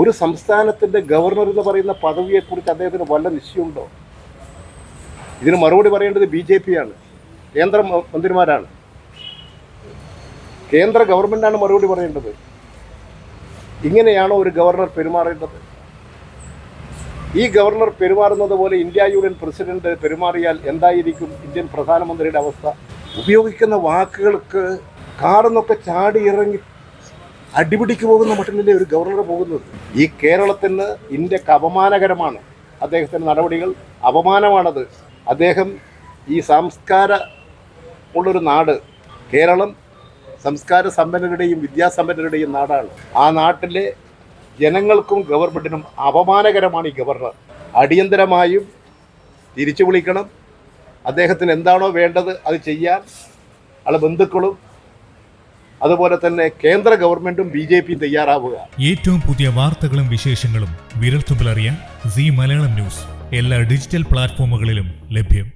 ഒരു സംസ്ഥാനത്തിന്റെ ഗവർണർ എന്ന് പറയുന്ന പദവിയെക്കുറിച്ച് അദ്ദേഹത്തിന് വല്ല നിശ്ചയമുണ്ടോ? ഇതിന് മറുപടി പറയേണ്ടത് ബി ജെ പി ആണ്. കേന്ദ്ര മന്ത്രിമാരാണ്. കേന്ദ്ര ഗവൺമെന്റാണ് മറുപടി പറയേണ്ടത്. ഇങ്ങനെയാണോ ഒരു ഗവർണർ പെരുമാറേണ്ടത്? ഈ ഗവർണർ പെരുമാറുന്നത് പോലെ ഇന്ത്യ യൂണിയൻ പ്രസിഡന്റ് പെരുമാറിയാൽ എന്തായിരിക്കും ഇന്ത്യൻ പ്രധാനമന്ത്രിയുടെ അവസ്ഥ? ഉപയോഗിക്കുന്ന വാക്കുകൾക്ക് കാർന്നൊക്കെ ചാടി ഇറങ്ങി അടിപിടിക്ക് പോകുന്ന മട്ടിലല്ലേ ഒരു ഗവർണർ പോകുന്നത്? ഈ കേരളത്തിന് ഇന്ത്യയ്ക്ക് അപമാനകരമാണ് അദ്ദേഹത്തിന്റെ നടപടികൾ. അപമാനമാണത്. അദ്ദേഹം ഈ സംസ്കാര ഉള്ളൊരു നാട് കേരളം സംസ്കാര സമ്പന്നരുടെയും വിദ്യാസമ്പന്നരുടെയും നാടാണ്. ആ നാട്ടിലെ ജനങ്ങൾക്കും ഗവൺമെന്റിനും അപമാനകരമാണ് ഈ ഗവർണർ. അടിയന്തരമായും തിരിച്ചു വിളിക്കണം. അദ്ദേഹത്തിന് എന്താണോ വേണ്ടത് അത് ചെയ്യാൻ. ആളെ ബന്ധുക്കളും അതുപോലെ തന്നെ കേന്ദ്ര ഗവൺമെന്റും ബി ജെ പി തയ്യാറാവുക. ഏറ്റവും പുതിയ വാർത്തകളും വിശേഷങ്ങളും വിരൽത്തുമ്പിലറിയാൻ സി മലയാളം ന്യൂസ്. എല്ലാ ഡിജിറ്റൽ പ്ലാറ്റ്ഫോമുകളിലും ലഭ്യം.